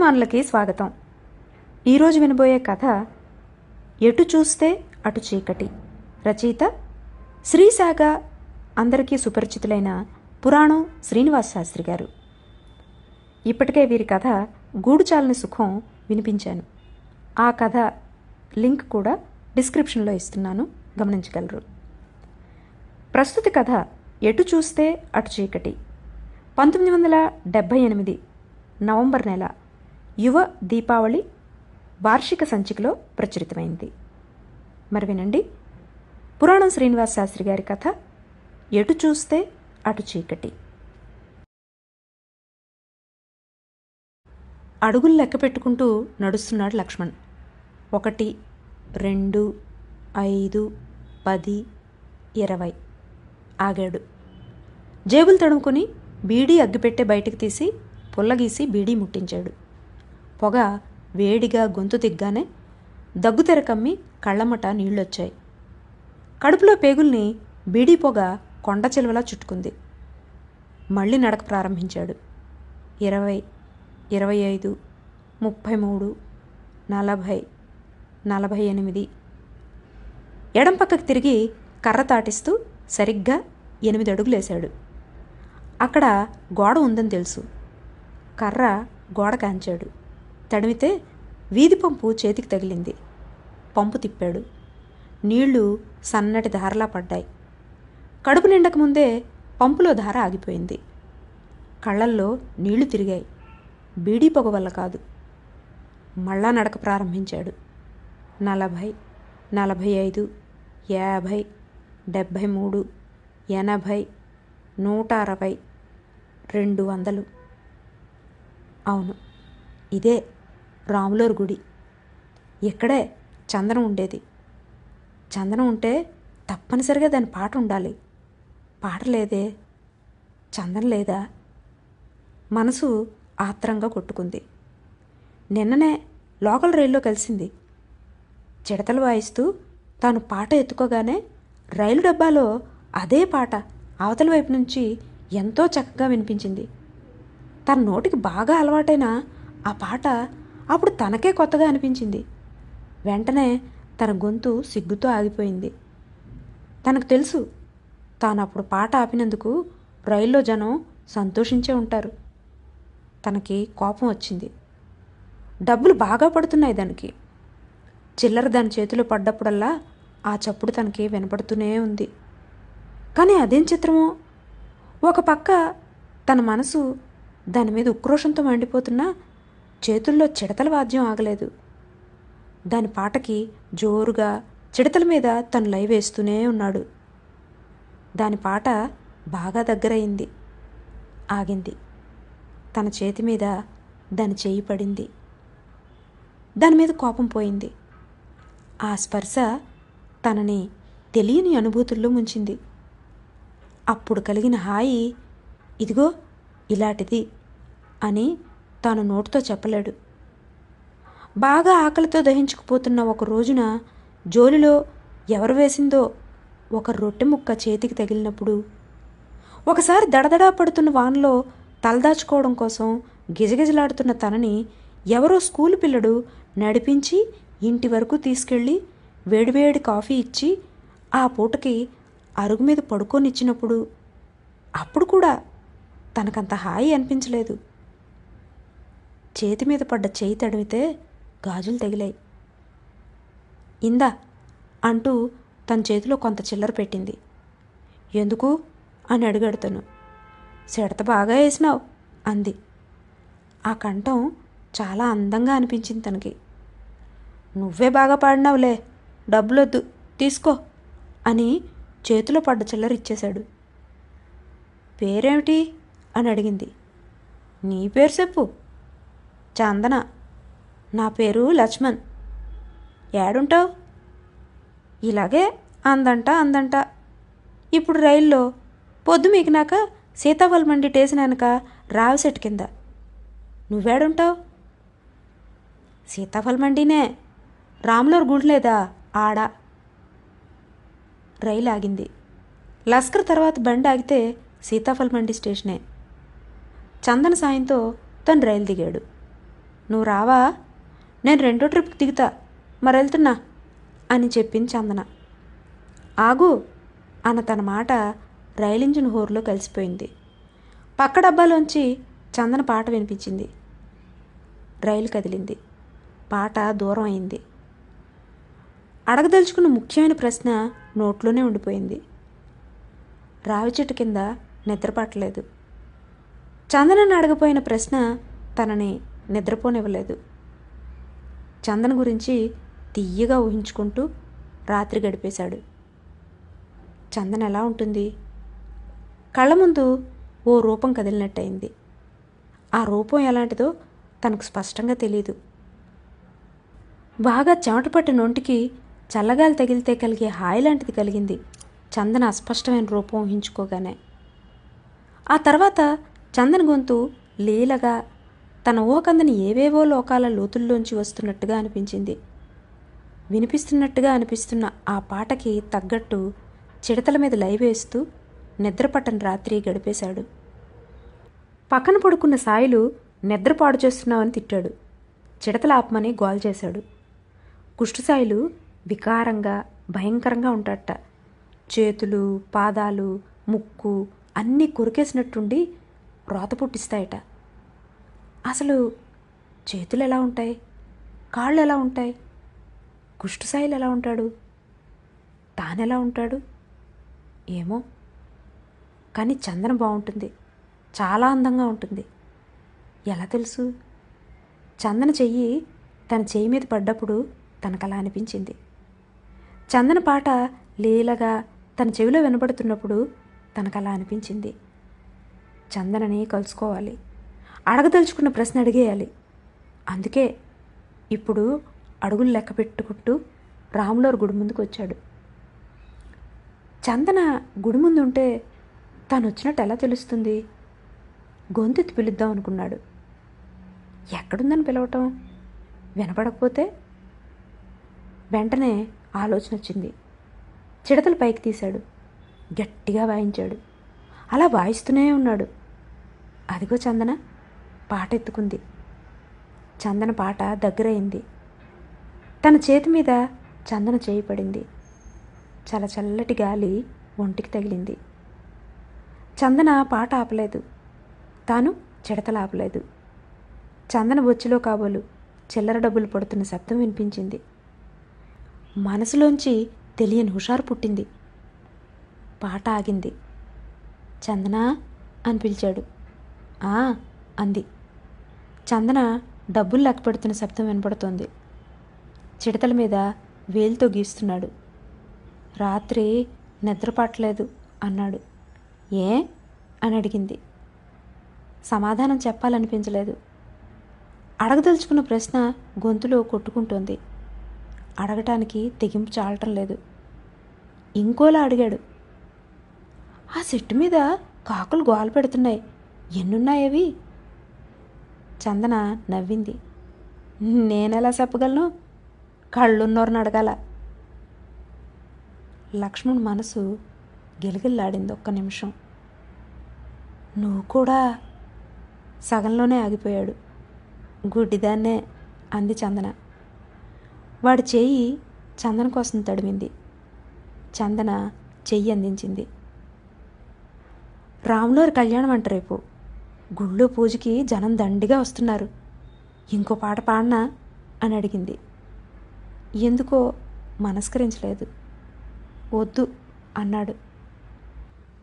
అభిమానులకి స్వాగతం. ఈరోజు వినబోయే కథ ఎటు చూస్తే అటు చీకటి. రచయిత శ్రీసాగ అందరికీ సుపరిచితులైన పురాణం శ్రీనివాస్ శాస్త్రి గారు. ఇప్పటికే వీరి కథ గూడుచాలని సుఖం వినిపించాను. ఆ కథ లింక్ కూడా డిస్క్రిప్షన్లో ఇస్తున్నాను. గమనించగలరు. ప్రస్తుత కథ ఎటు చూస్తే అటు చీకటి. పంతొమ్మిది వందల డెబ్భై ఎనిమిది నవంబర్ నెల యువ దీపావళి వార్షిక సంచికలో ప్రచురితమైంది. మరి వినండి. పురాణం శ్రీనివాస్ శాస్త్రి గారి కథ ఎటు చూస్తే అటు చీకటి. అడుగులు లెక్క పెట్టుకుంటూ నడుస్తున్నాడు లక్ష్మణ్. ఒకటి రెండు ఐదు పది ఇరవై. ఆగాడు. జేబులు తడుముకొని బీడీ అగ్గిపెట్టే బయటికి తీసి పుల్లగీసి బీడీ ముట్టించాడు. పొగ వేడిగా గొంతు దిగ్గానే దగ్గుతెర కమ్మి కళ్ళమట నీళ్ళొచ్చాయి. కడుపులో పేగుల్ని బీడీ పొగ కొండ చిలువలా చుట్టుకుంది. మళ్ళీ నడక ప్రారంభించాడు. ఇరవై ఇరవై ఐదు ముప్పై మూడు నలభై నలభై ఎనిమిది. ఎడం పక్కకు తిరిగి కర్ర తాటిస్తూ సరిగ్గా ఎనిమిది అడుగులేశాడు. అక్కడ గోడ ఉందని తెలుసు. కర్ర గోడ కాంచాడు. తడిమితే వీధి పంపు చేతికి తగిలింది. పంపు తిప్పాడు. నీళ్ళు సన్నటి ధారలా పడ్డాయి. కడుపు నిండకముందే పంపులో ధార ఆగిపోయింది. కళ్ళల్లో నీళ్ళు తిరిగాయి. బీడీ పొగ వల్ల కాదు. మళ్ళా నడక ప్రారంభించాడు. నలభై నలభై ఐదు యాభై డెబ్భై మూడు ఎనభై నూట అరవై రెండు వందలు. అవును ఇదే రాములోరు గుడి. ఇక్కడే చందనం ఉండేది. చందనం ఉంటే తప్పనిసరిగా దాని పాట ఉండాలి. పాట లేదే? చందనం లేదా? మనసు ఆత్రంగా కొట్టుకుంది. నిన్ననే లోకల్ రైల్లో కలిసింది. చిడతలు వాయిస్తూ తాను పాట ఎత్తుకోగానే రైలు డబ్బాలో అదే పాట అవతల వైపు నుంచి ఎంతో చక్కగా వినిపించింది. తన నోటికి బాగా అలవాటైన ఆ పాట అప్పుడు తనకే కొత్తగా అనిపించింది. వెంటనే తన గొంతు సిగ్గుతో ఆగిపోయింది. తనకు తెలుసు తాను అప్పుడు పాట ఆపినందుకు రైల్లో జనం సంతోషించే ఉంటారు. తనకి కోపం వచ్చింది. డబ్బులు బాగా పడుతున్నాయి దానికి. చిల్లర దాని చేతిలో పడ్డప్పుడల్లా ఆ చప్పుడు తనకి వినపడుతూనే ఉంది. కానీ అదేం చిత్రమో? ఒక పక్క తన మనసు దాని మీద ఉక్రోషంతో మండిపోతున్నా చేతుల్లో చిడతల వాద్యం ఆగలేదు. దాని పాటకి జోరుగా చిడతల మీద తను లై వేస్తూనే ఉన్నాడు. దాని పాట బాగా దగ్గరయింది. ఆగింది. తన చేతి మీద దాని చేయి పడింది. దాని మీద కోపం పోయింది. ఆ స్పర్శ తనని తెలియని అనుభూతుల్లో ముంచింది. అప్పుడు కలిగిన హాయి ఇదిగో ఇలాంటిది అని తాను నోటితో చెప్పలేడు. బాగా ఆకలితో దహించుకుపోతున్న ఒక రోజున జోలిలో ఎవరు వేసిందో ఒక రొట్టె ముక్క చేతికి తగిలినప్పుడు ఒకసారి దడదడా పడుతున్న వానలో తలదాచుకోవడం కోసం గిజగిజలాడుతున్న తనని ఎవరో స్కూల్ పిల్లడు నడిపించి ఇంటి వరకు తీసుకెళ్ళి వేడివేడి కాఫీ ఇచ్చి ఆ పూటకి అరుగు మీద పడుకోనిచ్చినప్పుడు అప్పుడు కూడా తనకంత హాయి అనిపించలేదు. చేతి మీద పడ్డ చేయి తడివితే గాజులు తగిలాయి. ఇందా అంటూ తన చేతిలో కొంత చిల్లర పెట్టింది. ఎందుకు? అని అడిగాడు తను. సెడత బాగా వేసినావు అంది. ఆ కంఠం చాలా అందంగా అనిపించింది తనకి. నువ్వే బాగా పాడినావులే డబ్బులొద్దు తీసుకో అని చేతిలో పడ్డ చిల్లర ఇచ్చేశాడు. పేరేమిటి? అని అడిగింది. నీ పేరు చెప్పు చందన. నా పేరు లక్ష్మణ్. ఏడుంటావు? ఇలాగే అందంట అందంట. ఇప్పుడు రైల్లో పొద్దు మీకినాక సీతాఫల మండి టేసినాక వెనక రావిసెట్ కింద. నువ్వేడుంటావు? సీతాఫల మండినే రాములూరు గుడి లేదా ఆడ? రైలు ఆగింది. లస్కర్ తర్వాత బండి ఆగితే సీతాఫల్ మండి స్టేషనే. చందన సాయంతో తను రైలు దిగాడు. నువ్వు రావా? నేను రెండో ట్రిప్కి దిగుతా. మరెళ్తున్నా? అని చెప్పింది చందన. ఆగు అన్న తన మాట రైలు ఇంజిన్ హోర్లో కలిసిపోయింది. పక్క డబ్బాలోంచి చందన పాట వినిపించింది. రైలు కదిలింది. పాట దూరం అయింది. అడగదలుచుకున్న ముఖ్యమైన ప్రశ్న నోట్లోనే ఉండిపోయింది. రావి చెట్టు కింద నిద్రపట్టలేదు. చందనని అడగపోయిన ప్రశ్న తనని నిద్రపోనివ్వలేదు. చందన గురించి తీయగా ఊహించుకుంటూ రాత్రి గడిపేశాడు. చందన ఎలా ఉంటుంది? కళ్ళ ముందు ఓ రూపం కదిలినట్టయింది. ఆ రూపం ఎలాంటిదో తనకు స్పష్టంగా తెలియదు బాగా చెమట పట్టిన నొంటికి చల్లగాలి తగిలితే కలిగే హాయి లాంటిది కలిగింది చందన అస్పష్టమైన రూపం ఊహించుకోగానే. ఆ తర్వాత చందన గొంతు లీలగా తన ఊహకందని ఏవేవో లోకాల లోతుల్లోంచి వస్తున్నట్టుగా అనిపించింది. వినిపిస్తున్నట్టుగా అనిపిస్తున్న ఆ పాటకి తగ్గట్టు చిడతల మీద లైవేస్తూ నిద్రపట్టని రాత్రి గడిపేశాడు. పక్కన పడుకున్న సాయిలు నిద్ర పాడు చేస్తున్నావని తిట్టాడు. చిడతలాపమని గోల్ చేశాడు. కుష్ఠసాయిలు వికారంగా భయంకరంగా ఉంటాడట. చేతులు పాదాలు ముక్కు అన్నీ కొరికేసినట్టుండి రోత పుట్టిస్తాయట. అసలు చేతులు ఎలా ఉంటాయి? కాళ్ళు ఎలా ఉంటాయి? కుష్ఠసాయిలు ఎలా ఉంటాడు? తానెలా ఉంటాడు? ఏమో. కానీ చందన బాగుంటుంది. చాలా అందంగా ఉంటుంది. ఎలా తెలుసు? చందన చెయ్యి తన చెయ్యి మీద పడ్డప్పుడు తనకలా అలా అనిపించింది. చందన పాట లీలగా తన చెవిలో వినబడుతున్నప్పుడు తనకలా అలా అనిపించింది. చందనని కలుసుకోవాలి. అడగదలుచుకున్న ప్రశ్న అడిగేయాలి. అందుకే ఇప్పుడు అడుగులు లెక్క పెట్టుకుంటూ రాములోరు గుడి ముందుకు వచ్చాడు. చందన గుడి ముందు ఉంటే తను వచ్చినట్టు ఎలా తెలుస్తుంది? గొంతెత్తి పిలుద్దాం అనుకున్నాడు. ఎక్కడుందని పిలవటం? వినపడకపోతే? వెంటనే ఆలోచన వచ్చింది. చిడతలు పైకి తీశాడు. గట్టిగా వాయించాడు. అలా వాయిస్తూనే ఉన్నాడు. అదిగో చందన పాట ఎత్తుకుంది చందన పాట దగ్గరైంది. తన చేతి మీద చందన చేయి పడింది. చాలా చల్లటి గాలి ఒంటికి తగిలింది. చందన పాట ఆపలేదు. తాను చిడతలు ఆపలేదు. చందన బొచ్చులో కాబోలు చిల్లర డబ్బులు పడుతున్న శబ్దం వినిపించింది. మనసులోంచి తెలియని హుషారు పుట్టింది. పాట ఆగింది. చందన అని పిలిచాడు. ఆ! అంది. చందన డబ్బులు లెక్కపెడుతున్న శబ్దం వినపడుతోంది. చిడతల మీద వేలుతో గీస్తున్నాడు రాత్రి నిద్రపట్టలేదు అన్నాడు. ఏ? అని అడిగింది. సమాధానం చెప్పాలనిపించలేదు. అడగదలుచుకున్న ప్రశ్న గొంతులో కొట్టుకుంటోంది. అడగటానికి తెగింపు చాలటం లేదు. ఇంకోలా అడిగాడు. ఆ చెట్టు మీద కాకులు గోల పెడుతున్నాయి. ఎన్నున్నాయవి? చందన నవ్వింది. నేనెలా చెప్పగలను? కళ్ళున్నోరిని అడగాల. లక్ష్మణ్ మనసు గిలగిల్లాడింది ఒక్క నిమిషం. నువ్వు కూడా సగంలోనే ఆగిపోయాడు. గుడ్డిదాన్నే అంది చందన. వాడి చెయ్యి చందన కోసం తడిమింది. చందన చెయ్యి అందించింది. రాములోరి కళ్యాణం అంట రేపు. గుళ్ళో పూజకి జనం దండిగా వస్తున్నారు. ఇంకో పాట పాడనా? అని అడిగింది. ఎందుకో మనస్కరించలేదు. వద్దు అన్నాడు.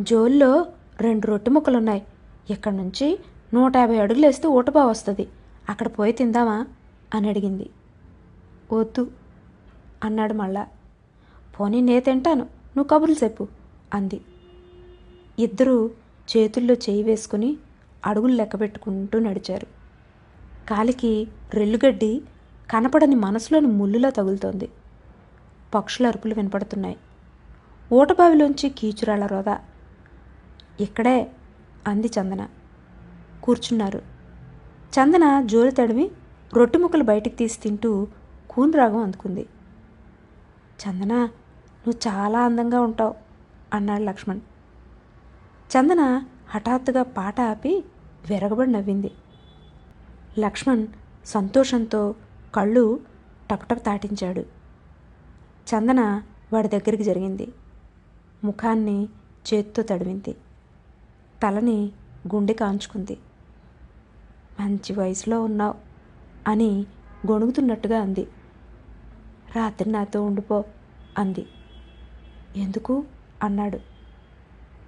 జోల్లో రెండు రొట్టె ముక్కలున్నాయి. ఇక్కడి నుంచి నూట యాభై అడుగులు వేస్తే ఊటబా వస్తుంది. అక్కడ పోయి తిందామా? అని అడిగింది. వద్దు అన్నాడు మళ్ళా. పోనీ నే తింటాను నువ్వు కబుర్లు చెప్పు అంది. ఇద్దరూ చేతుల్లో చేయి వేసుకుని అడుగులు లెక్క పెట్టుకుంటూ నడిచారు. కాలికి రెల్లుగడ్డి కనపడని మనసులోని ముళ్ళులా తగులుతోంది. పక్షుల అరుపులు వినపడుతున్నాయి. ఊటబావిలోంచి కీచురాళ్ళ రోదా ఇక్కడే అంది చందన. కూర్చున్నారు. చందన జోలు తడివి రొట్టె ముక్కలు బయటికి తీసి తింటూ కూని రాగం అందుకుంది. చందన నువ్వు చాలా అందంగా ఉంటావు అన్నాడు లక్ష్మణ్. చందన హఠాత్తుగా పాట ఆపి విరగబడి నవ్వింది. లక్ష్మణ్ సంతోషంతో కళ్ళు టక్టక్ తాటించాడు. చందన వాడి దగ్గరికి జరిగింది. ముఖాన్ని చేత్తో తడివింది. తలని గుండె కాంచుకుంది. మంచి వయసులో ఉన్నావు అని గొణుగుతున్నట్టుగా అంది. రాత్రి నాతో ఉండిపో అంది. ఎందుకు? అన్నాడు.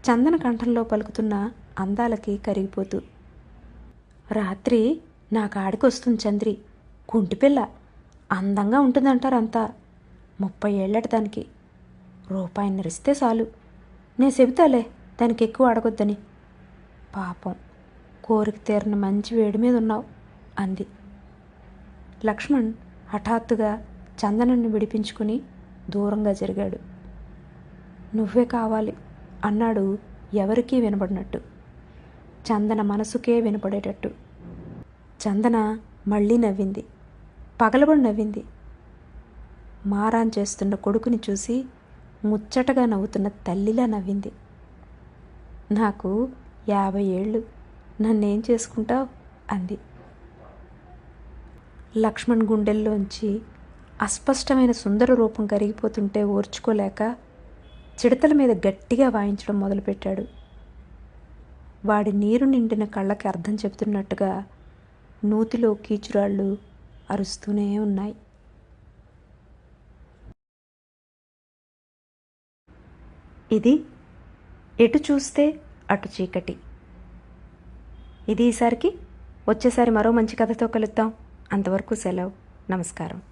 చందన కంఠంలో పలుకుతున్న అందాలకి కరిగిపోతూ రాత్రి నా కాడికి వస్తుంది చంద్రి కుంటిపిల్ల అందంగా ఉంటుందంటారంతా. ముప్పై ఏళ్ళట దానికి. రూపాయి నరిస్తే చాలు. నేను చెబుతాలే దానికి ఎక్కువ అడగొద్దని పాపం కోరిక తీరిన మంచి వేడి మీద ఉన్నావు అంది. లక్ష్మణ్ హఠాత్తుగా చందనని విడిపించుకుని దూరంగా జరిగాడు. నువ్వే కావాలి అన్నాడు ఎవరికీ వినపడినట్టు చందన మనసుకే వినపడేటట్టు చందన మళ్ళీ నవ్వింది. పగలబడి నవ్వింది. మారాన్ చేస్తున్న కొడుకుని చూసి ముచ్చటగా నవ్వుతున్న తల్లిలా నవ్వింది. నాకు యాభై ఏళ్ళు నన్నేం చేసుకుంటావు? అంది. లక్ష్మణ్ గుండెల్లోంచి అస్పష్టమైన సుందర రూపం కరిగిపోతుంటే ఓర్చుకోలేక చిడతల మీద గట్టిగా వాయించడం మొదలుపెట్టాడు. వాడి నీరు నిండిన కళ్ళకి అర్థం చెబుతున్నట్టుగా నూతిలో కీచురాళ్ళు అరుస్తూనే ఉన్నాయి. ఇది ఎటు చూస్తే అటు చీకటి. ఇది ఈసారికి వచ్చేసారి మరో మంచి కథతో కలుద్దాం. అంతవరకు సెలవు. నమస్కారం.